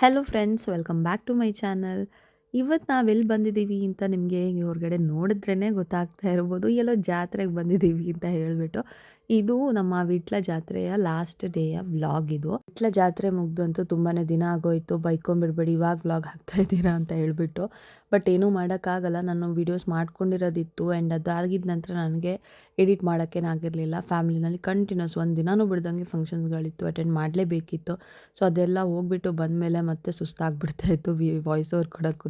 Hello friends welcome back to my channel ಇವತ್ತು ನಾವೆಲ್ಲಿ ಬಂದಿದ್ದೀವಿ ಅಂತ ನಿಮಗೆ ಹೊರಗಡೆ ನೋಡಿದ್ರೇ ಗೊತ್ತಾಗ್ತಾ ಇರ್ಬೋದು. ಎಲ್ಲೋ ಜಾತ್ರೆಗೆ ಬಂದಿದ್ದೀವಿ ಅಂತ ಹೇಳಿಬಿಟ್ಟು ಇದು ನಮ್ಮ ವಿಟ್ಲ ಜಾತ್ರೆಯ ಲಾಸ್ಟ್ ಡೇಯ ವ್ಲಾಗ್ ಇದು. ವಿಟ್ಲ ಜಾತ್ರೆ ಮುಗ್ದು ಅಂತೂ ತುಂಬಾ ದಿನ ಆಗೋಯ್ತು. ಬೈಕೊಂಬಿಡ್ಬೇಡಿ ಇವಾಗ ವ್ಲಾಗ್ ಹಾಕ್ತಾ ಇದ್ದೀರಾ ಅಂತ ಹೇಳ್ಬಿಟ್ಟು. ಬಟ್ ಏನೂ ಮಾಡೋಕ್ಕಾಗಲ್ಲ. ನಾನು ವೀಡಿಯೋಸ್ ಮಾಡ್ಕೊಂಡಿರೋದಿತ್ತು ಆ್ಯಂಡ್ ಅದಾಗಿದ್ದ ನಂತರ ನನಗೆ ಎಡಿಟ್ ಮಾಡೋಕ್ಕೇನಾಗಿರಲಿಲ್ಲ ಫ್ಯಾಮಿಲಿನಲ್ಲಿ ಕಂಟಿನ್ಯೂಸ್ ಒಂದು ದಿನವೂ ಬಿಡ್ದಂಗೆ ಫಂಕ್ಷನ್ಸ್ಗಳಿತ್ತು ಅಟೆಂಡ್ ಮಾಡಲೇಬೇಕಿತ್ತು. ಸೊ ಅದೆಲ್ಲ ಹೋಗ್ಬಿಟ್ಟು ಬಂದಮೇಲೆ ಮತ್ತೆ ಸುಸ್ತಾಗ್ಬಿಡ್ತಾಯಿತ್ತು ವಿ ವಾಯ್ಸ್ ಓವರ್ ಕೊಡೋಕ್ಕೂ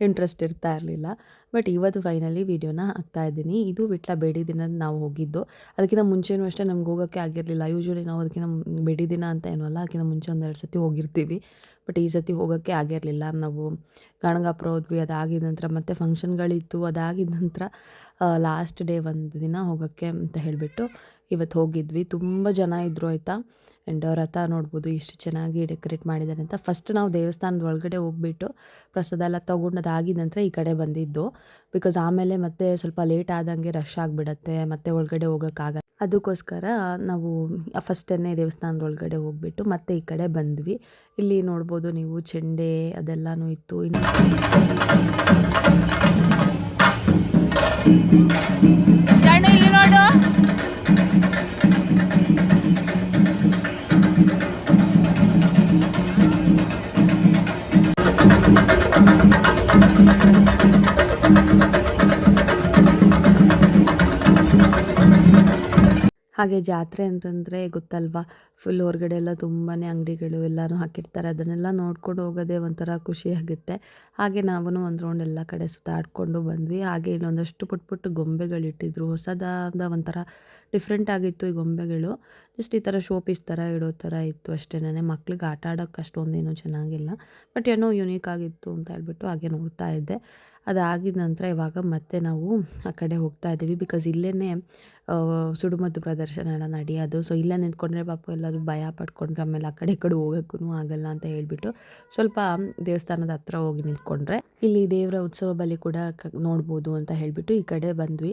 ಇಂಟ್ರೆಸ್ಟ್ ಇರ್ತಾ ಇರಲಿಲ್ಲ. ಬಟ್ ಇವತ್ತು ಫೈನಲಿ ವೀಡಿಯೋನ ಹಾಕ್ತಾ ಇದ್ದೀನಿ. ಇದು ಬಿಟ್ಲ ಬೇಡಿ ದಿನ ನಾವು ಹೋಗಿದ್ದು. ಅದಕ್ಕಿಂತ ಮುಂಚೆನೂ ಅಷ್ಟೇ ನಮ್ಗೆ ಹೋಗೋಕ್ಕೆ ಆಗಿರಲಿಲ್ಲ. ಯೂಶ್ವಲಿ ನಾವು ಅದಕ್ಕಿಂತ ಬೇಡಿ ದಿನ ಅಂತ ಏನೂ ಅಲ್ಲ ಅದಕ್ಕಿಂತ ಮುಂಚೆ ಒಂದೆರಡು ಸತಿ ಹೋಗಿರ್ತೀವಿ. ಬಟ್ ಈ ಸತಿ ಹೋಗೋಕ್ಕೆ ಆಗಿರಲಿಲ್ಲ. ನಾವು ಗಣಗಾಪುರ ಹೋದ್ವಿ ಅದಾಗಿದ ನಂತರ ಮತ್ತೆ ಫಂಕ್ಷನ್ಗಳಿತ್ತು ಅದಾಗಿದ ನಂತರ ಲಾಸ್ಟ್ ಡೇ ಒಂದು ದಿನ ಹೋಗೋಕ್ಕೆ ಅಂತ ಹೇಳಿಬಿಟ್ಟು ಇವತ್ತು ಹೋಗಿದ್ವಿ. ತುಂಬ ಜನ ಇದ್ದರು ಆಯಿತಾ? ಆ್ಯಂಡ್ ರಥ ನೋಡ್ಬೋದು ಎಷ್ಟು ಚೆನ್ನಾಗಿ ಡೆಕೋರೇಟ್ ಮಾಡಿದ್ದಾರೆ ಅಂತ. ಫಸ್ಟ್ ನಾವು ದೇವಸ್ಥಾನದ ಒಳಗಡೆ ಹೋಗ್ಬಿಟ್ಟು ಪ್ರಸಾದ ಎಲ್ಲ ತೊಗೊಂಡದಾಗಿದ ನಂತರ ಈ ಕಡೆ ಬಂದಿದ್ದು. ಬಿಕಾಸ್ ಆಮೇಲೆ ಮತ್ತೆ ಸ್ವಲ್ಪ ಲೇಟ್ ಆದಂಗೆ ರಶ್ ಆಗಿಬಿಡತ್ತೆ, ಮತ್ತೆ ಒಳಗಡೆ ಹೋಗೋಕ್ಕಾಗಲ್ಲ ಅದಕ್ಕೋಸ್ಕರ ನಾವು ಫಸ್ಟನ್ನೇ ದೇವಸ್ಥಾನದ ಒಳಗಡೆ ಹೋಗ್ಬಿಟ್ಟು ಮತ್ತೆ ಈ ಕಡೆ ಬಂದ್ವಿ. ಇಲ್ಲಿ ನೋಡ್ಬೋದು ನೀವು ಚೆಂಡೆ ಅದೆಲ್ಲನೂ ಇತ್ತು. ಇನ್ನು ಹಾಗೆ ಜಾತ್ರೆ ಅಂತಂದರೆ ಗೊತ್ತಲ್ವಾ? ಫುಲ್ ಹೊರಗಡೆ ಎಲ್ಲ ತುಂಬಾ ಅಂಗಡಿಗಳು ಎಲ್ಲನೂ ಹಾಕಿರ್ತಾರೆ. ಅದನ್ನೆಲ್ಲ ನೋಡ್ಕೊಂಡು ಹೋಗೋದೇ ಒಂಥರ ಖುಷಿ ಆಗುತ್ತೆ. ಹಾಗೆ ನಾವು ಒಂದು ರೌಂಡ್ ಎಲ್ಲ ಕಡೆ ಸುತ್ತಾಡ್ಕೊಂಡು ಬಂದ್ವಿ. ಹಾಗೆ ಇಲ್ಲೊಂದಷ್ಟು ಪುಟ್ಟ ಪುಟ್ಟ ಗೊಂಬೆಗಳು ಇಟ್ಟಿದ್ರು. ಹೊಸದಾದ ಒಂಥರ ಡಿಫ್ರೆಂಟ್ ಆಗಿತ್ತು ಈ ಗೊಂಬೆಗಳು. ಜಸ್ಟ್ ಈ ಥರ ಶೋಪೀಸ್ ಥರ ಇಡೋ ಥರ ಇತ್ತು ಅಷ್ಟೇನೇ. ಮಕ್ಳಿಗೆ ಆಟ ಆಡೋಕ್ಕೆ ಅಷ್ಟೊಂದೇನೂ ಚೆನ್ನಾಗಿಲ್ಲ. ಬಟ್ ಏನೋ ಯುನೀಕ್ ಆಗಿತ್ತು ಅಂತ ಹೇಳ್ಬಿಟ್ಟು ಹಾಗೆ ನೋಡ್ತಾ ಇದ್ದೆ. ಅದಾಗಿದ ನಂತರ ಇವಾಗ ಮತ್ತೆ ನಾವು ಆ ಕಡೆ ಹೋಗ್ತಾ ಇದ್ದೀವಿ ಬಿಕಾಸ್ ಇಲ್ಲೇ ಸುಡುಮದ್ದು ಪ್ರದರ್ಶನ ಎಲ್ಲ ನಡೆಯೋದು. ಸೊ ಇಲ್ಲೇ ನಿಂತ್ಕೊಂಡ್ರೆ ಪಾಪ ಎಲ್ಲರೂ ಭಯ ಪಡ್ಕೊಂಡ್ರೆ ಆಮೇಲೆ ಆ ಕಡೆ ಕಡೆ ಹೋಗೋಕ್ಕೂ ಆಗಲ್ಲ ಅಂತ ಹೇಳ್ಬಿಟ್ಟು ಸ್ವಲ್ಪ ದೇವಸ್ಥಾನದ ಹತ್ರ ಹೋಗಿ ನಿಂತ್ಕೊಂಡ್ರೆ. ಇಲ್ಲಿ ದೇವರ ಉತ್ಸವ ಬಲಿ ಕೂಡ ನೋಡ್ಬೋದು ಅಂತ ಹೇಳ್ಬಿಟ್ಟು ಈ ಕಡೆ ಬಂದ್ವಿ.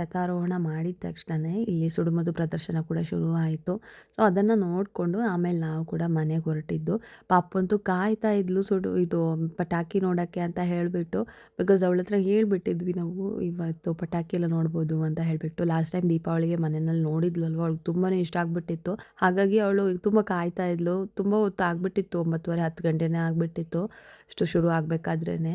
ರಥಾರೋಹಣ ಮಾಡಿದ ತಕ್ಷಣವೇ ಇಲ್ಲಿ ಸುಡುಮದು ಪ್ರದರ್ಶನ ಕೂಡ ಶುರು ಆಯಿತು ಸೊ ಅದನ್ನು ನೋಡಿಕೊಂಡು ಆಮೇಲೆ ನಾವು ಕೂಡ ಮನೆಗೆ ಹೊರಟಿದ್ದು. ಪಾಪಂತೂ ಕಾಯ್ತಾ ಇದ್ಲು ಸುಡು, ಇದು ಪಟಾಕಿ ನೋಡೋಕ್ಕೆ ಅಂತ ಹೇಳಿಬಿಟ್ಟು ಬಿಕಾಸ್ ಅವಳ ಹತ್ರ ಹೇಳಿಬಿಟ್ಟಿದ್ವಿ ನಾವು, ಇವತ್ತು ಪಟಾಕಿ ಎಲ್ಲ ನೋಡ್ಬೋದು ಅಂತ ಹೇಳಿಬಿಟ್ಟು. ಲಾಸ್ಟ್ ಟೈಮ್ ದೀಪಾವಳಿಗೆ ಮನೆಯಲ್ಲಿ ನೋಡಿದ್ಲು ಅಲ್ವ ಅವಳಿಗೆ ತುಂಬಾ ಇಷ್ಟ ಆಗಿಬಿಟ್ಟಿತ್ತು. ಹಾಗಾಗಿ ಅವಳು ತುಂಬ ಕಾಯ್ತಾ ಇದ್ಲು. ತುಂಬ ಹೊತ್ತು ಆಗಿಬಿಟ್ಟಿತ್ತು ಒಂಬತ್ತುವರೆ ಹತ್ತು ಗಂಟೆನೇ ಆಗಿಬಿಟ್ಟಿತ್ತು. ಇಷ್ಟು ಶುರು ಆಗಬೇಕಾದ್ರೇ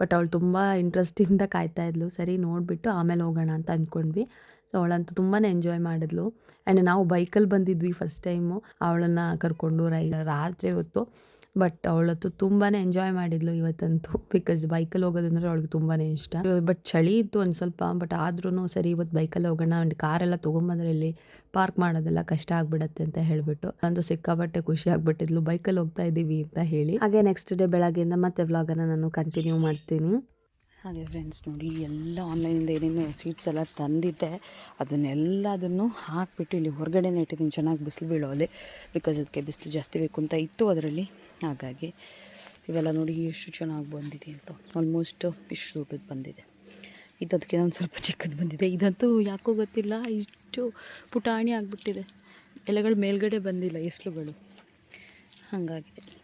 ಬಟ್ ಅವಳು ತುಂಬ ಇಂಟ್ರೆಸ್ಟಿಂದ ಕಾಯ್ತಾ ಇದ್ಲು. ಸರಿ, ನೋಡಿಬಿಟ್ಟು ಆಮೇಲೆ ಹೋಗೋಣ ಅಂತ ಅಂದ್ಕೊಂಡ್ವಿ ಸೊ ಅವಳಂತೂ ತುಂಬಾ ಎಂಜಾಯ್ ಮಾಡಿದ್ಲು. ಆ್ಯಂಡ್ ನಾವು ಬೈಕಲ್ಲಿ ಬಂದಿದ್ವಿ ಫಸ್ಟ್ ಟೈಮು ಅವಳನ್ನು ಕರ್ಕೊಂಡು ರೈ, ರಾತ್ರಿ ಹೊತ್ತು. ಬಟ್ ಅವಳತ್ತು ತುಂಬಾ ಎಂಜಾಯ್ ಮಾಡಿದ್ಲು ಇವತ್ತಂತೂ ಬಿಕಾಸ್ ಬೈಕಲ್ಲಿ ಹೋಗೋದಂದ್ರೆ ಅವಳಿಗೆ ತುಂಬಾ ಇಷ್ಟ. ಬಟ್ ಚಳಿ ಇತ್ತು ಒಂದು ಸ್ವಲ್ಪ ಬಟ್ ಆದ್ರೂ ಸರಿ ಇವತ್ತು ಬೈಕಲ್ಲಿ ಹೋಗೋಣ ಆ್ಯಂಡ್ ಕಾರೆಲ್ಲ ತೊಗೊಂಬಂದ್ರೆ ಇಲ್ಲಿ ಪಾರ್ಕ್ ಮಾಡೋದೆಲ್ಲ ಕಷ್ಟ ಆಗ್ಬಿಡತ್ತೆ ಅಂತ ಹೇಳಿಬಿಟ್ಟು, ನಂದು ಸಿಕ್ಕಾಪಟ್ಟೆ ಖುಷಿ ಆಗ್ಬಿಟ್ಟಿದ್ಲು ಬೈಕಲ್ಲಿ ಹೋಗ್ತಾ ಇದ್ದೀವಿ ಅಂತ ಹೇಳಿ. ಹಾಗೆ ನೆಕ್ಸ್ಟ್ ಡೇ ಬೆಳಗ್ಗೆಯಿಂದ ಮತ್ತೆ ವ್ಲಾಗನ್ನು ನಾನು ಕಂಟಿನ್ಯೂ ಮಾಡ್ತೀನಿ. ಹಾಗೆ ಫ್ರೆಂಡ್ಸ್ ನೋಡಿ, ಎಲ್ಲ ಆನ್ಲೈನಿಂದ ಏನೇನು ಸೀಟ್ಸ್ ಎಲ್ಲ ತಂದಿದ್ದೆ ಅದನ್ನೆಲ್ಲದನ್ನು ಹಾಕಿಬಿಟ್ಟು ಇಲ್ಲಿ ಹೊರಗಡೆನೇ ಇಟ್ಟಿದ್ದೀನಿ, ಚೆನ್ನಾಗಿ ಬಿಸಿಲು ಬೀಳೋದೆ ಬಿಕಾಸ್ ಅದಕ್ಕೆ ಬಿಸಿಲು ಜಾಸ್ತಿ ಬೇಕು ಅಂತ ಇತ್ತು, ಅದರಲ್ಲಿ ಹಾಗಾಗಿ ಇವೆಲ್ಲ ನೋಡಿ ಎಷ್ಟು ಚೆನ್ನಾಗಿ ಬಂದಿದೆ ಅಂತ. ಆಲ್ಮೋಸ್ಟ್ ಇಷ್ಟು ದೊಡ್ಡದು ಬಂದಿದೆ. ಇದು ಅದಕ್ಕೆ ಒಂದು ಸ್ವಲ್ಪ ಚಿಕ್ಕದು ಬಂದಿದೆ. ಇದಂತೂ ಯಾಕೋ ಗೊತ್ತಿಲ್ಲ, ಇಷ್ಟು ಪುಟಾಣಿ ಆಗಿಬಿಟ್ಟಿದೆ. ಎಲೆಗಳು ಮೇಲ್ಗಡೆ ಬಂದಿಲ್ಲ, ಎಸ್ಲುಗಳು. ಹಾಗಾಗಿದೆ.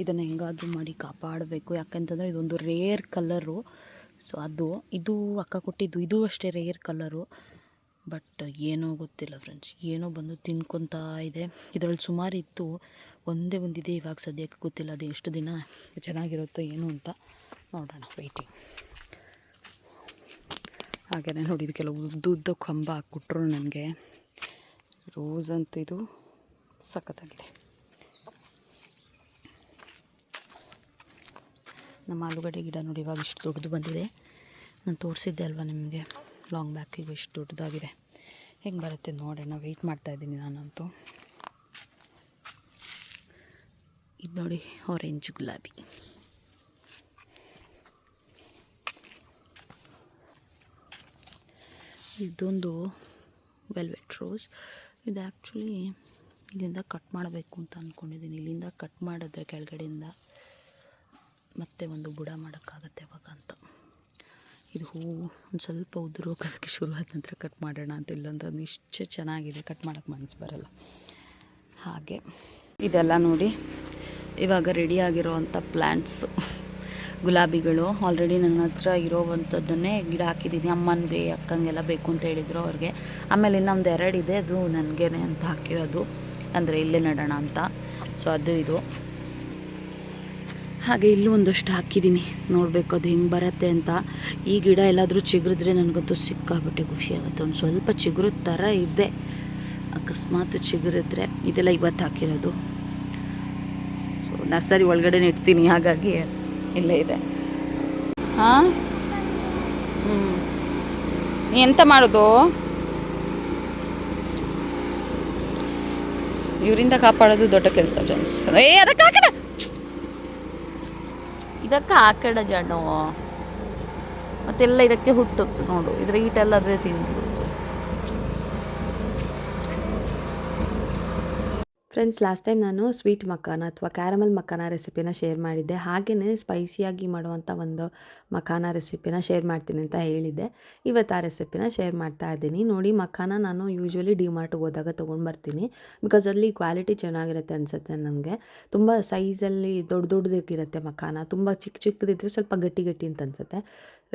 ಇದನ್ನು ಹೆಂಗಾದರೂ ಮಾಡಿ ಕಾಪಾಡಬೇಕು. ಯಾಕಂತಂದರೆ ಇದೊಂದು ರೇರ್ ಕಲ್ಲರು ಸೊ ಅದು, ಇದು ಅಕ್ಕ ಕೊಟ್ಟಿದ್ದು, ಇದು ಅಷ್ಟೇ ರೇರ್ ಕಲರು ಬಟ್ ಏನೋ ಗೊತ್ತಿಲ್ಲ ಫ್ರೆಂಡ್ಸ್ ಏನೋ ಬಂದು ತಿನ್ಕೊತಾ ಇದೆ. ಇದರಲ್ಲಿ ಸುಮಾರು ಇತ್ತು. ಒಂದೇ ಒಂದಿದೆ ಇವಾಗ ಸದ್ಯಕ್ಕೆ ಗೊತ್ತಿಲ್ಲ. ಅದು ಎಷ್ಟು ದಿನ ಚೆನ್ನಾಗಿರುತ್ತೋ ಏನು ಅಂತ ನೋಡೋಣ. ವೆಯ್ಟಿಂಗ್ ಹಾಗೆಯೇ ಇದು ಕೆಲವು ಉದ್ದುದ್ದ ಉದ್ದ ಕಂಬ ಹಾಕ್ಬಿಟ್ರು ನನಗೆ. ರೋಸ್ ಅಂತ ಇದು ಸಖತ್ತಾಗಿದೆ. ನಮ್ಮ ಆಲೂಗಡ್ಡೆ ಗಿಡ ನೋಡಿ, ಇವಾಗ ಇಷ್ಟು ದೊಡ್ಡದು ಬಂದಿದೆ. ನಾನು ತೋರಿಸಿದ್ದೆ ಅಲ್ವಾ ನಿಮಗೆ? ಲಾಂಗ್ ಬ್ಯಾಕಿಗೆ ಎಷ್ಟು ದೊಡ್ಡದಾಗಿದೆ. ಹೆಂಗೆ ಬರುತ್ತೆ ನೋಡೋಣ. ವೆಯ್ಟ್ ಮಾಡ್ತಾಯಿದ್ದೀನಿ ನಾನಂತೂ. ಇದು ನೋಡಿ ಆರೆಂಜ್ ಗುಲಾಬಿ. ಇದೊಂದು ವೆಲ್ವೆಟ್ ರೋಸ್ ಇದು ಆ್ಯಕ್ಚುಲಿ ಇಲ್ಲಿಂದ ಕಟ್ ಮಾಡಬೇಕು ಅಂತ ಅಂದ್ಕೊಂಡಿದ್ದೀನಿ ಇಲ್ಲಿಂದ ಕಟ್ ಮಾಡಿದ್ರೆ ಕೆಳಗಡೆಯಿಂದ ಮತ್ತೆ ಒಂದು ಬುಡ ಮಾಡೋಕ್ಕಾಗತ್ತೆ ಅವಾಗ ಅಂತ. ಇದು ಹೂವು ಒಂದು ಸ್ವಲ್ಪ ಉದುರೋಗೋದಕ್ಕೆ ಶುರು ಆದ ನಂತರ ಕಟ್ ಮಾಡೋಣ ಅಂತ ಇಲ್ಲಂದ್ರೆ ಇಷ್ಟು ಚೆನ್ನಾಗಿದೆ ಕಟ್ ಮಾಡೋಕ್ಕೆ ಮನಸ್ಸು ಬರಲ್ಲ. ಹಾಗೆ, ಇದೆಲ್ಲ ನೋಡಿ, ಇವಾಗ ರೆಡಿ ಆಗಿರೋವಂಥ ಪ್ಲ್ಯಾಂಟ್ಸು ಗುಲಾಬಿಗಳು. ಆಲ್ರೆಡಿ ನನ್ನ ಹತ್ರ ಇರೋವಂಥದ್ದನ್ನೇ ಗಿಡ ಹಾಕಿದ್ದೀನಿ. ಅಮ್ಮನಿಗೆ ಅಕ್ಕಂಗೆಲ್ಲ ಬೇಕು ಅಂತ ಹೇಳಿದರು ಅವ್ರಿಗೆ. ಆಮೇಲೆ ಇನ್ನೊಂದು ಎರಡಿದೆ, ಅದು ನನಗೇನೆ ಅಂತ ಹಾಕಿರೋದು. ಅಂದರೆ ಇಲ್ಲೇ ನಡೋಣ ಅಂತ. ಸೊ ಅದು ಇದು. ಹಾಗೆ ಇಲ್ಲೂ ಒಂದಷ್ಟು ಹಾಕಿದ್ದೀನಿ. ನೋಡಬೇಕು ಅದು ಹೆಂಗೆ ಬರುತ್ತೆ ಅಂತ. ಈ ಗಿಡ ಎಲ್ಲಾದರೂ ಚಿಗುರಿದ್ರೆ ನನಗಂತೂ ಸಿಕ್ಕಾಬಿಟ್ಟೆ ಖುಷಿ ಆಗುತ್ತೆ. ಒಂದು ಸ್ವಲ್ಪ ಚಿಗುರು ಥರ ಇದೆ. ಅಕಸ್ಮಾತ್ ಚಿಗುರಿದ್ರೆ ಇದೆಲ್ಲ ಇವತ್ತು ಹಾಕಿರೋದು. ಸೊ ನರ್ಸರಿ ಒಳಗಡೆ ಇಡ್ತೀನಿ, ಹಾಗಾಗಿ ಇಲ್ಲೇ ಇದೆ. ಹಾಂ? ಹ್ಞೂ ಎಂತ ಮಾಡೋದು? ಇವರಿಂದ ಕಾಪಾಡೋದು ದೊಡ್ಡ ಕೆಲಸ ಜನ್ಸ್ ಏ ಅದಕ್ಕೆ ಹಾಕಡ ಇದಕ್ಕೆ ಹಾಕಡ ಜಣ್ಣು ಮತ್ತೆಲ್ಲ ಇದಕ್ಕೆ ಹುಟ್ಟುತ್ತೆ ನೋಡು. ಇದ್ರ ಈಟೆಲ್ಲ ಅದೇ ತಿಂದು ಫ್ರೆಂಡ್ಸ್ ಲಾಸ್ಟ್ ಟೈಮ್ ನಾನು ಸ್ವೀಟ್ ಮಕ್ಕನ ಅಥವಾ ಕ್ಯಾರಮಲ್ ಮಕ್ಕನ ರೆಸಿಪಿನ ಶೇರ್ ಮಾಡಿದ್ದೆ. ಹಾಗೆಯೇ ಸ್ಪೈಸಿಯಾಗಿ ಮಾಡುವಂಥ ಒಂದು ಮಕಾನ ರೆಸಿಪಿನ ಶೇರ್ ಮಾಡ್ತೀನಿ ಅಂತ ಹೇಳಿದ್ದೆ. ಇವತ್ತು ಆ ರೆಸಿಪಿನ ಶೇರ್ ಮಾಡ್ತಾ ಇದ್ದೀನಿ. ನೋಡಿ ಮಖಾನ ನಾನು ಯೂಶ್ವಲಿ ಡಿಮಾರ್ಟ್ಗೆ ಹೋದಾಗ ತೊಗೊಂಡು ಬರ್ತೀನಿ ಬಿಕಾಸ್ ಅಲ್ಲಿ ಕ್ವಾಲಿಟಿ ಚೆನ್ನಾಗಿರುತ್ತೆ ಅನಿಸುತ್ತೆ ನನಗೆ. ತುಂಬ ಸೈಜಲ್ಲಿ ದೊಡ್ಡ ದೊಡ್ಡದಕ್ಕಿರುತ್ತೆ ಮಖಾನ. ತುಂಬ ಚಿಕ್ಕ ಚಿಕ್ಕದಿದ್ರೆ ಸ್ವಲ್ಪ ಗಟ್ಟಿ ಗಟ್ಟಿ ಅಂತ ಅನಿಸುತ್ತೆ.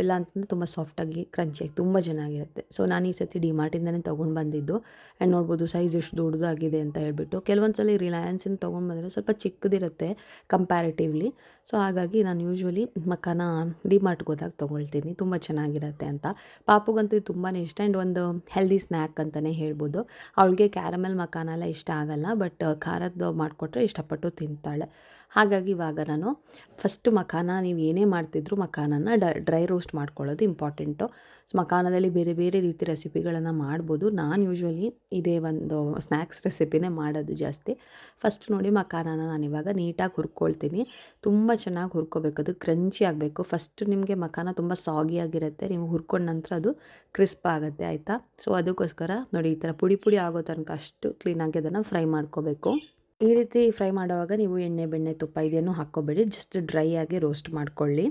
ಇಲ್ಲ ಅಂತಂದರೆ ತುಂಬ ಸಾಫ್ಟಾಗಿ ಕ್ರಂಚಿಯಾಗಿ ತುಂಬ ಚೆನ್ನಾಗಿರುತ್ತೆ. ಸೊ ನಾನು ಈ ಸತಿ ಡಿಮಾರ್ಟಿಂದನೇ ತೊಗೊಂಡು ಬಂದಿದ್ದು. ಆ್ಯಂಡ್ ನೋಡ್ಬೋದು ಸೈಜ್ ಎಷ್ಟು ದೊಡ್ಡದಾಗಿದೆ ಅಂತ ಹೇಳ್ಬಿಟ್ಟು. ಕೆಲವೊಂದು ಸಲ ರಿಲಯನ್ಸಿಂದ ತೊಗೊಂಡು ಬಂದರೆ ಸ್ವಲ್ಪ ಚಿಕ್ಕದಿರುತ್ತೆ ಕಂಪ್ಯಾರಿಟಿವ್ಲಿ ಸೊ ಹಾಗಾಗಿ ನಾನು ಯೂಶ್ವಲಿ ಮಕ್ಕನ ಡಿಮಾರ್ಟ್ಗೆ ಹೋದಾಗ ತೊಗೊಳ್ತೀನಿ. ತುಂಬ ಚೆನ್ನಾಗಿರುತ್ತೆ ಅಂತ. ಪಾಪುಗಂತೂ ತುಂಬಾ ಇಷ್ಟ. ಆ್ಯಂಡ್ ಒಂದು ಹೆಲ್ದಿ ಸ್ನ್ಯಾಕ್ ಅಂತಲೇ ಹೇಳ್ಬೋದು. ಅವಳಿಗೆ ಕ್ಯಾರಮೆಲ್ ಮಕಾನೆಲ್ಲ ಇಷ್ಟ ಆಗಲ್ಲ ಬಟ್ ಖಾರದ್ದು ಮಾಡಿಕೊಟ್ರೆ ಇಷ್ಟಪಟ್ಟು ತಿಂತಾಳೆ. ಹಾಗಾಗಿ ಇವಾಗ ನಾನು ಫಸ್ಟ್ ಮಖಾನ ನೀವು ಏನೇ ಮಾಡ್ತಿದ್ರು ಮಖಾನನ ಡ್ರೈ ರೋಸ್ಟ್ ಮಾಡ್ಕೊಳ್ಳೋದು ಇಂಪಾರ್ಟೆಂಟು ಸೊ ಮಖಾನದಲ್ಲಿ ಬೇರೆ ಬೇರೆ ರೀತಿ ರೆಸಿಪಿಗಳನ್ನು ಮಾಡ್ಬೋದು. ನಾನು ಯೂಶ್ವಲಿ ಇದೇ ಒಂದು ಸ್ನ್ಯಾಕ್ಸ್ ರೆಸಿಪಿನೇ ಮಾಡೋದು ಜಾಸ್ತಿ. ಫಸ್ಟ್ ನೋಡಿ ಮಖಾನನ ನಾನು ಇವಾಗ ನೀಟಾಗಿ ಹುರ್ಕೊಳ್ತೀನಿ. ತುಂಬ ಚೆನ್ನಾಗಿ ಹುರ್ಕೋಬೇಕು. ಅದು ಕ್ರಂಚಿ ಆಗಬೇಕು. ಫಸ್ಟ್ ನಿಮಗೆ ಮಖಾನ ತುಂಬ ಸಾಗಿಯಾಗಿರುತ್ತೆ ನೀವು ಹುರ್ಕೊಂಡ ನಂತರ ಅದು ಕ್ರಿಸ್ಪ್ ಆಗುತ್ತೆ, ಆಯಿತಾ? ಸೊ ಅದಕ್ಕೋಸ್ಕರ ನೋಡಿ ಈ ಥರ ಪುಡಿ ಪುಡಿ ಆಗೋ ತನಕ ಅಷ್ಟು ಕ್ಲೀನಾಗಿ ಅದನ್ನು ಫ್ರೈ ಮಾಡ್ಕೋಬೇಕು. ಈ ರೀತಿ ಫ್ರೈ ಮಾಡುವಾಗ ನೀವು ಎಣ್ಣೆ, ಬೆಣ್ಣೆ, ತುಪ್ಪ ಇದೆಯನ್ನು ಹಾಕ್ಕೋಬೇಡಿ. ಜಸ್ಟ್ ಡ್ರೈ ಆಗಿ ರೋಸ್ಟ್ ಮಾಡ್ಕೊಳ್ಳಿ.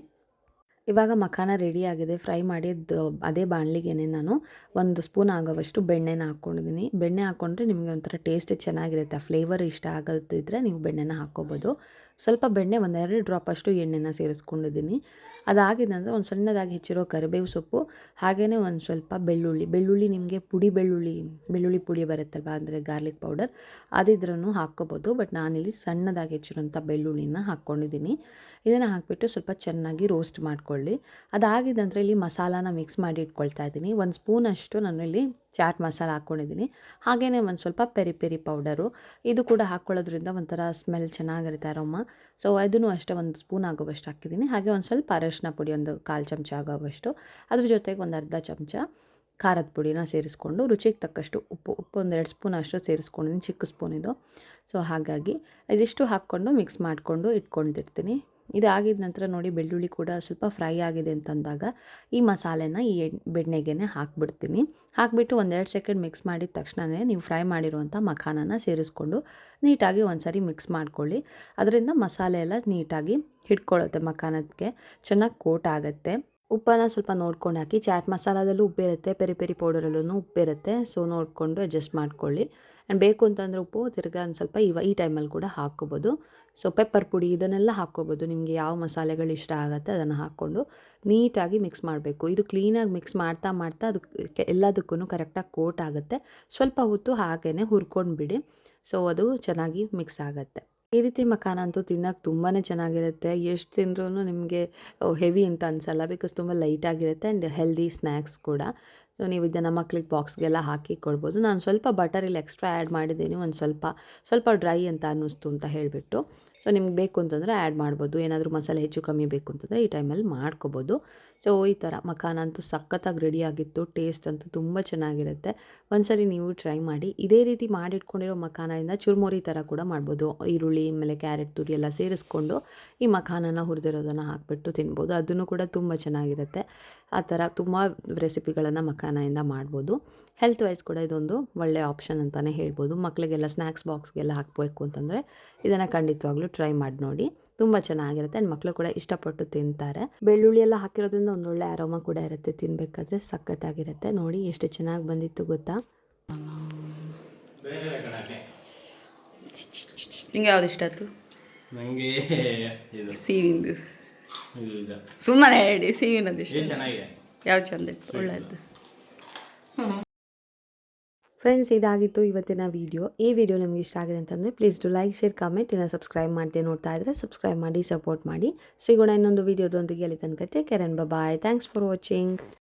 ಇವಾಗ ಮಖಾನ ರೆಡಿ ಆಗಿದೆ. ಫ್ರೈ ಮಾಡಿದ್ದು ಅದೇ ಬಾಣಲಿಗೆನೆ ನಾನು ಒಂದು ಸ್ಪೂನ್ ಆಗೋವಷ್ಟು ಬೆಣ್ಣೆನ ಹಾಕ್ಕೊಂಡಿದ್ದೀನಿ. ಬೆಣ್ಣೆ ಹಾಕ್ಕೊಂಡ್ರೆ ನಿಮಗೆ ಒಂಥರ ಟೇಸ್ಟ್ ಚೆನ್ನಾಗಿರುತ್ತೆ. ಆ ಫ್ಲೇವರ್ ಇಷ್ಟ ಆಗದಿದ್ದರೆ ನೀವು ಬೆಣ್ಣೆನ ಹಾಕ್ಕೋಬೋದು. ಸ್ವಲ್ಪ ಬೆಣ್ಣೆ ಒಂದೆರಡು ಡ್ರಾಪ್ ಅಷ್ಟು ಎಣ್ಣೆನ ಸೇರಿಸ್ಕೊಂಡಿದ್ದೀನಿ. ಅದಾಗಿದೆ ಅಂದರೆ ಒಂದು ಸಣ್ಣದಾಗಿ ಹೆಚ್ಚಿರೋ ಕರಿಬೇವು ಸೊಪ್ಪು ಹಾಗೆಯೇ ಒಂದು ಸ್ವಲ್ಪ ಬೆಳ್ಳುಳ್ಳಿ. ಬೆಳ್ಳುಳ್ಳಿ ನಿಮಗೆ ಪುಡಿ ಬೆಳ್ಳುಳ್ಳಿ ಬೆಳ್ಳುಳ್ಳಿ ಪುಡಿ ಬರುತ್ತಲ್ವ? ಅಂದರೆ ಗಾರ್ಲಿಕ್ ಪೌಡರ್. ಅದಿದ್ರೂ ಹಾಕ್ಕೋಬೋದು, ಬಟ್ ನಾನಿಲ್ಲಿ ಸಣ್ಣದಾಗಿ ಹೆಚ್ಚಿರೋಂಥ ಬೆಳ್ಳುಳ್ಳಿನ ಹಾಕ್ಕೊಂಡಿದ್ದೀನಿ. ಇದನ್ನು ಹಾಕಿಬಿಟ್ಟು ಸ್ವಲ್ಪ ಚೆನ್ನಾಗಿ ರೋಸ್ಟ್ ಮಾಡ್ಕೊಳ್ಳಿ. ಅದಾಗಿದೆ ಅಂದರೆ ಇಲ್ಲಿ ಮಸಾಲಾನ ಮಿಕ್ಸ್ ಮಾಡಿ ಇಟ್ಕೊಳ್ತಾ ಇದ್ದೀನಿ. ಒಂದು ಸ್ಪೂನಷ್ಟು ನಾನು ಇಲ್ಲಿ ಚಾಟ್ ಮಸಾಲ ಹಾಕ್ಕೊಂಡಿದ್ದೀನಿ. ಹಾಗೆಯೇ ಒಂದು ಸ್ವಲ್ಪ ಪೆರಿ ಪೆರಿ ಪೌಡರು. ಇದು ಕೂಡ ಹಾಕ್ಕೊಳ್ಳೋದ್ರಿಂದ ಒಂಥರ ಸ್ಮೆಲ್ ಚೆನ್ನಾಗಿರುತ್ತೆ ಅರೋಮ. ಸೊ ಅದನ್ನು ಅಷ್ಟೇ ಒಂದು ಸ್ಪೂನ್ ಆಗೋವಷ್ಟು ಹಾಕಿದ್ದೀನಿ. ಹಾಗೆ ಒಂದು ಸ್ವಲ್ಪ ಅರಶಿನ ಪುಡಿ, ಒಂದು ಕಾಲು ಚಮಚ ಆಗೋವಷ್ಟು. ಅದ್ರ ಜೊತೆಗೆ ಒಂದು ಅರ್ಧ ಚಮಚ ಖಾರದ ಪುಡಿನ ಸೇರಿಸ್ಕೊಂಡು ರುಚಿಗೆ ತಕ್ಕಷ್ಟು ಉಪ್ಪು ಉಪ್ಪು ಒಂದೆರಡು ಸ್ಪೂನ್ ಅಷ್ಟು ಸೇರಿಸ್ಕೊಂಡಿದ್ದೀನಿ, ಚಿಕ್ಕ ಸ್ಪೂನ್ ಇದು. ಸೊ, ಹಾಗಾಗಿ ಇದಿಷ್ಟು ಹಾಕ್ಕೊಂಡು ಮಿಕ್ಸ್ ಮಾಡಿಕೊಂಡು ಇಟ್ಕೊಂಡಿರ್ತೀನಿ. ಇದಾಗಿದ ನಂತರ ನೋಡಿ ಬೆಳ್ಳುಳ್ಳಿ ಕೂಡ ಸ್ವಲ್ಪ ಫ್ರೈ ಆಗಿದೆ ಅಂತಂದಾಗ ಈ ಮಸಾಲೆನ ಈ ಬೆಣ್ಣೆಗೆ ಹಾಕ್ಬಿಡ್ತೀನಿ. ಹಾಕಿಬಿಟ್ಟು ಒಂದೆರಡು ಸೆಕೆಂಡ್ ಮಿಕ್ಸ್ ಮಾಡಿದ ತಕ್ಷಣವೇ ನೀವು ಫ್ರೈ ಮಾಡಿರುವಂಥ ಮಖಾನನ ಸೇರಿಸ್ಕೊಂಡು ನೀಟಾಗಿ ಒಂದ್ಸರಿ ಸಾರಿ ಮಿಕ್ಸ್ ಮಾಡ್ಕೊಳ್ಳಿ. ಅದರಿಂದ ಮಸಾಲೆ ಎಲ್ಲ ನೀಟಾಗಿ ಹಿಡ್ಕೊಳ್ಳುತ್ತೆ ಮಖಾನಕ್ಕೆ. ಚೆನ್ನಾಗಿ ಕೋಟ್ ಆಗುತ್ತೆ. ಉಪ್ಪನ್ನು ಸ್ವಲ್ಪ ನೋಡ್ಕೊಂಡು ಹಾಕಿ, ಚಾಟ್ ಮಸಾಲದಲ್ಲೂ ಉಪ್ಪಿರುತ್ತೆ ಪೆರಿ ಪೆರಿ ಪೌಡರಲ್ಲೂ ಉಪ್ಪಿರುತ್ತೆ ಸೊ ನೋಡಿಕೊಂಡು ಅಡ್ಜಸ್ಟ್ ಮಾಡ್ಕೊಳ್ಳಿ. ಆ್ಯಂಡ್ ಬೇಕು ಅಂತಂದರೆ ಉಪ್ಪು, ತಿರ್ಗಾ ಒಂದು ಸ್ವಲ್ಪ ಇವ, ಈ ಟೈಮಲ್ಲಿ ಕೂಡ ಹಾಕ್ಕೋಬೋದು. ಸೊ ಪೆಪ್ಪರ್ ಪುಡಿ ಇದನ್ನೆಲ್ಲ ಹಾಕ್ಕೋಬೋದು. ನಿಮಗೆ ಯಾವ ಮಸಾಲೆಗಳು ಇಷ್ಟ ಆಗುತ್ತೆ ಅದನ್ನು ಹಾಕ್ಕೊಂಡು ನೀಟಾಗಿ ಮಿಕ್ಸ್ ಮಾಡಬೇಕು. ಇದು ಕ್ಲೀನಾಗಿ ಮಿಕ್ಸ್ ಮಾಡ್ತಾ ಮಾಡ್ತಾ ಅದು ಎಲ್ಲದಕ್ಕೂ ಕರೆಕ್ಟಾಗಿ ಕೋಟ್ ಆಗುತ್ತೆ. ಸ್ವಲ್ಪ ಹೊತ್ತು ಹಾಗೇ ಹುರ್ಕೊಂಡು ಬಿಡಿ ಸೊ ಅದು ಚೆನ್ನಾಗಿ ಮಿಕ್ಸ್ ಆಗುತ್ತೆ. ಈ ರೀತಿ ಮಖಾನ ಅಂತೂ ತಿನ್ನೋಕೆ ತುಂಬಾ ಚೆನ್ನಾಗಿರುತ್ತೆ. ಎಷ್ಟು ತಿಂದ್ರೂ ನಿಮಗೆ ಹೆವಿ ಅಂತ ಅನಿಸಲ್ಲ. ಬಿಕಾಸ್ ತುಂಬ ಲೈಟಾಗಿರುತ್ತೆ ಆ್ಯಂಡ್ ಹೆಲ್ದಿ ಸ್ನ್ಯಾಕ್ಸ್ ಕೂಡ. ಸೊ ನೀವು ಇದನ್ನು ಮಕ್ಳಿಗೆ ಬಾಕ್ಸ್ಗೆಲ್ಲ ಹಾಕಿ ಕೊಡ್ಬೋದು. ನಾನು ಸ್ವಲ್ಪ ಬಟರ್ ಇಲ್ಲಿ ಎಕ್ಸ್ಟ್ರಾ ಆ್ಯಡ್ ಮಾಡಿದ್ದೀನಿ. ಒಂದು ಸ್ವಲ್ಪ ಸ್ವಲ್ಪ ಡ್ರೈ ಅಂತ ಅನ್ನಿಸ್ತು ಅಂತ ಹೇಳಿಬಿಟ್ಟು. ಸೊ, ನಿಮ್ಗೆ ಬೇಕು ಅಂತಂದರೆ ಆ್ಯಡ್ ಮಾಡ್ಬೋದು. ಏನಾದರೂ ಮಸಾಲೆ ಹೆಚ್ಚು ಕಮ್ಮಿ ಬೇಕು ಅಂತಂದರೆ ಈ ಟೈಮಲ್ಲಿ ಮಾಡ್ಕೋಬೋದು. ಸೊ, ಈ ಥರ ಮಖಾನ ಅಂತೂ ಸಖತ್ತಾಗಿ ರೆಡಿಯಾಗಿತ್ತು ಟೇಸ್ಟ್ ಅಂತೂ ತುಂಬ ಚೆನ್ನಾಗಿರುತ್ತೆ. ಒಂದ್ಸಲಿ ನೀವು ಟ್ರೈ ಮಾಡಿ. ಇದೇ ರೀತಿ ಮಾಡಿಟ್ಕೊಂಡಿರೋ ಮಖಾನದಿಂದ ಚುರುಮುರಿ ಥರ ಕೂಡ ಮಾಡ್ಬೋದು. ಈರುಳ್ಳಿ, ಆಮೇಲೆ ಕ್ಯಾರೆಟ್, ತುರಿ ಎಲ್ಲ ಸೇರಿಸ್ಕೊಂಡು ಈ ಮಖಾನನ ಹುರಿದಿರೋದನ್ನು ಹಾಕಿಬಿಟ್ಟು ತಿನ್ಬೋದು. ಅದನ್ನು ಕೂಡ ತುಂಬ ಚೆನ್ನಾಗಿರುತ್ತೆ. ಆ ಥರ ತುಂಬ ರೆಸಿಪಿಗಳನ್ನು ಮಖಾನದಿಂದ ಮಾಡ್ಬೋದು. ಹೆಲ್ತ್ ವೈಸ್ ಕೂಡ ಇದೊಂದು ಒಳ್ಳೆಯ ಆಪ್ಷನ್ ಅಂತಲೇ ಹೇಳ್ಬೋದು. ಮಕ್ಕಳಿಗೆಲ್ಲ ಸ್ನ್ಯಾಕ್ಸ್ ಬಾಕ್ಸ್ಗೆಲ್ಲ ಹಾಕಬೇಕು ಅಂತಂದರೆ ಇದನ್ನು ಖಂಡಿತವಾಗ್ಲೂ ಟ್ರೈ ಮಾಡಿ ನೋಡಿ. ತುಂಬ ಚೆನ್ನಾಗಿರುತ್ತೆ. ಆ್ಯಂಡ್ ಮಕ್ಕಳು ಕೂಡ ಇಷ್ಟಪಟ್ಟು ತಿಂತಾರೆ. ಬೆಳ್ಳುಳ್ಳಿ ಎಲ್ಲ ಹಾಕಿರೋದ್ರಿಂದ ಒಂದು ಒಳ್ಳೆ ಆರೋಮ ಕೂಡ ಇರುತ್ತೆ. ತಿನ್ನಬೇಕಾದ್ರೆ ಸಖತ್ತಾಗಿರುತ್ತೆ. ನೋಡಿ ಎಷ್ಟು ಚೆನ್ನಾಗಿ ಬಂದಿತ್ತು ಗೊತ್ತಾ? ನಿಂಗೆ ಯಾವ್ದು ಇಷ್ಟ ಆಯ್ತು? ನನಗೆ ಇದು. ಸೀವಿಂದು. ಇದು ಇದು. ಸುಮ್ಮನೆ ಹೇಳಿ ಸೀವಿನದು ಇಷ್ಟ ಇದು ಚೆನ್ನಾಗಿದೆ. ಯಾವ್ದು ಚಂದ ಇತ್ತು? ಒಳ್ಳೆಯದು ಫ್ರೆಂಡ್ಸ್ ಇದಾಗಿತ್ತು ಇವತ್ತಿನ ವಿಡಿಯೋ ಈ ವಿಡಿಯೋ ನಿಮಗೆ ಇಷ್ಟ ಆಗಿದೆ ಅಂತಂದರೆ please do like share comment ಇನ್ನು ಸಬ್ಸ್ಕ್ರೈಬ್ ಮಾಡದೆ ನೋಡ್ತಾ ಇದ್ದರೆ ಸಬ್ಸ್ಕ್ರೈಬ್ ಮಾಡಿ ಸಪೋರ್ಟ್ ಮಾಡಿ. ಸಿಗೋಣ ಇನ್ನೊಂದು ವೀಡಿಯೋದೊಂದಿಗೆ ಅಲ್ಲಿ ತನಕ. Take care bye thanks for watching